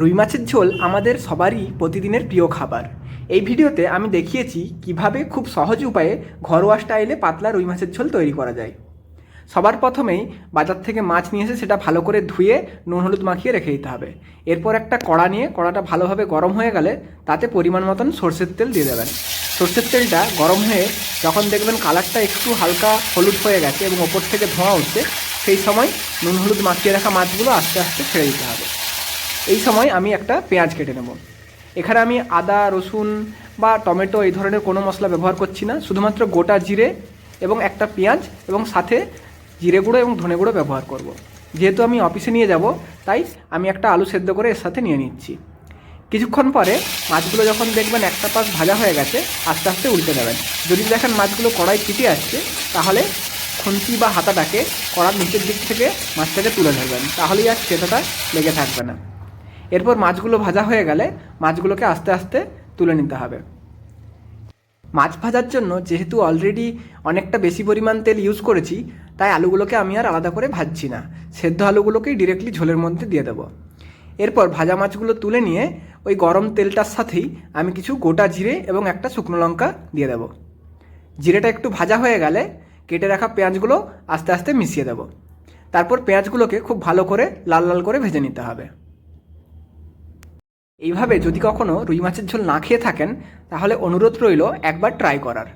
রুই মাছের ঝোল আমাদের সবারই প্রতিদিনের প্রিয় খাবার। এই ভিডিওতে আমি দেখিয়েছি কীভাবে খুব সহজ উপায়ে ঘরোয়া স্টাইলে পাতলা রুই মাছের ঝোল তৈরি করা যায়। সবার প্রথমেই বাজার থেকে মাছ নিয়ে এসে সেটা ভালো করে ধুয়ে নুন হলুদ মাখিয়ে রেখে দিতে হবে। এরপর একটা কড়া নিয়ে কড়াটা ভালোভাবে গরম হয়ে গেলে তাতে পরিমাণ মতন সর্ষের তেল দিয়ে দেবেন। সর্ষের তেলটা গরম হয়ে যখন দেখবেন কালারটা একটু হালকা হলুদ হয়ে গেছে এবং ওপর থেকে ধোঁয়া উঠছে, সেই সময় নুন হলুদ মাখিয়ে রাখা মাছগুলো আস্তে আস্তে ছেড়ে দিতে হবে। এই সময় আমি একটা পেঁয়াজ কেটে নেব। এখানে আমি আদা, রসুন বা টমেটো এই ধরনের কোনো মশলা ব্যবহার করছি না। শুধুমাত্র গোটা জিরে এবং একটা পেঁয়াজ এবং সাথে জিরে গুঁড়ো এবং ধনে গুঁড়ো ব্যবহার করব। যেহেতু আমি অফিসে নিয়ে যাব, তাই আমি একটা আলু সেদ্ধ করে এর সাথে নিয়ে নিচ্ছি। কিছুক্ষণ পরে মাছগুলো যখন দেখবেন একটা পাশ ভাজা হয়ে গেছে, আস্তে আস্তে উল্টে দেবেন। যদি দেখেন মাছগুলো কড়াই পিটে আসছে, তাহলে খুন্তি বা হাতাটাকে কড়ার নিচের দিক থেকে মাছটাকে তুলে ধরবেন। তাহলেই আর সেটাটা লেগে থাকবে না। এরপর মাছগুলো ভাজা হয়ে গেলে মাছগুলোকে আস্তে আস্তে তুলে নিতে হবে। মাছ ভাজার জন্য যেহেতু অলরেডি অনেকটা বেশি পরিমাণ তেল ইউজ করেছি, তাই আলুগুলোকে আমি আর আলাদা করে ভাজছি না। সেদ্ধ আলুগুলোকেই ডিরেক্টলি ঝোলের মধ্যে দিয়ে দেবো। এরপর ভাজা মাছগুলো তুলে নিয়ে ওই গরম তেলটার সাথেই আমি কিছু গোটা জিরে এবং একটা শুকনো লঙ্কা দিয়ে দেবো। জিরেটা একটু ভাজা হয়ে গেলে কেটে রাখা পেঁয়াজগুলো আস্তে আস্তে মিশিয়ে দেবো। তারপর পেঁয়াজগুলোকে খুব ভালো করে লাল লাল করে ভেজে নিতে হবে। এইভাবে যদি কখনও রুই মাছের ঝোল না খেয়ে থাকেন, তাহলে অনুরোধ রইল একবার ট্রাই করার।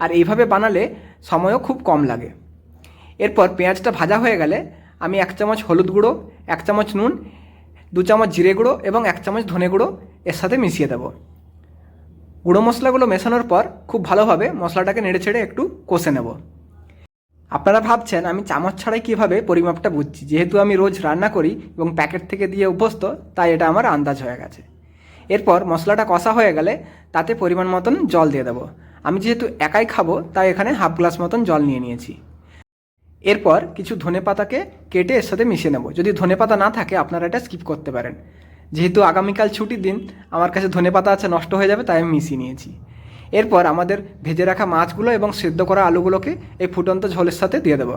আর এইভাবে বানালে সময়ও খুব কম লাগে। এরপর পেঁয়াজটা ভাজা হয়ে গেলে আমি এক চামচ হলুদ গুঁড়ো, এক চামচ নুন, দু চামচ জিরে গুঁড়ো এবং এক চামচ ধনে গুঁড়ো এর সাথে মিশিয়ে দেবো। গুঁড়ো মশলাগুলো মেশানোর পর খুব ভালোভাবে মশলাটাকে নেড়ে ছেড়ে একটু কষে নেব। আপনারা ভাবছেন আমি চামচ ছাড়াই কীভাবে পরিমাপটা বুঝছি? যেহেতু আমি রোজ রান্না করি এবং প্যাকেট থেকে দিয়ে অভ্যস্ত তাই এটা আমার আন্দাজ হয়ে গেছে। এরপর মশলাটা কষা হয়ে গেলে তাতে পরিমাণ মতন জল দিয়ে দেবো। আমি যেহেতু একাই খাব, তাই এখানে হাফ গ্লাস মতন জল নিয়ে নিয়েছি। এরপর কিছু ধনে পাতাকে কেটে এর সাথে মিশিয়ে নেব। যদি ধনে পাতা না থাকে, আপনারা এটা স্কিপ করতে পারেন। যেহেতু আগামীকাল ছুটির দিন, আমার কাছে ধনে পাতা আছে নষ্ট হয়ে যাবে, তাই আমি মিশিয়ে নিয়েছি। এরপর আমাদের ভেজে রাখা মাছগুলো এবং সেদ্ধ করা আলুগুলোকে এই ফুটন্ত ঝোলের সাথে দিয়ে দেবো।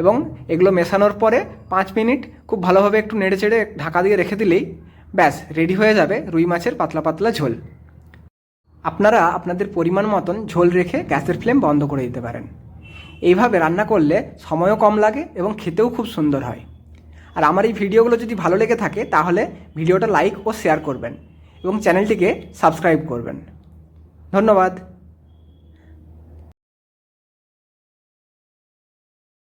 এবং এগুলো মেশানোর পরে পাঁচ মিনিট খুব ভালোভাবে একটু নেড়ে চেড়ে ঢাকা দিয়ে রেখে দিলেই ব্যাস রেডি হয়ে যাবে রুই মাছের পাতলা পাতলা ঝোল। আপনারা আপনাদের পরিমাণ মতন ঝোল রেখে গ্যাসের ফ্লেম বন্ধ করে দিতে পারেন। এইভাবে রান্না করলে সময়ও কম লাগে এবং খেতেও খুব সুন্দর হয়। আর আমার এই ভিডিওগুলো যদি ভালো লেগে থাকে তাহলে ভিডিওটা লাইক ও শেয়ার করবেন এবং চ্যানেলটিকে সাবস্ক্রাইব করবেন। ধন্যবাদ।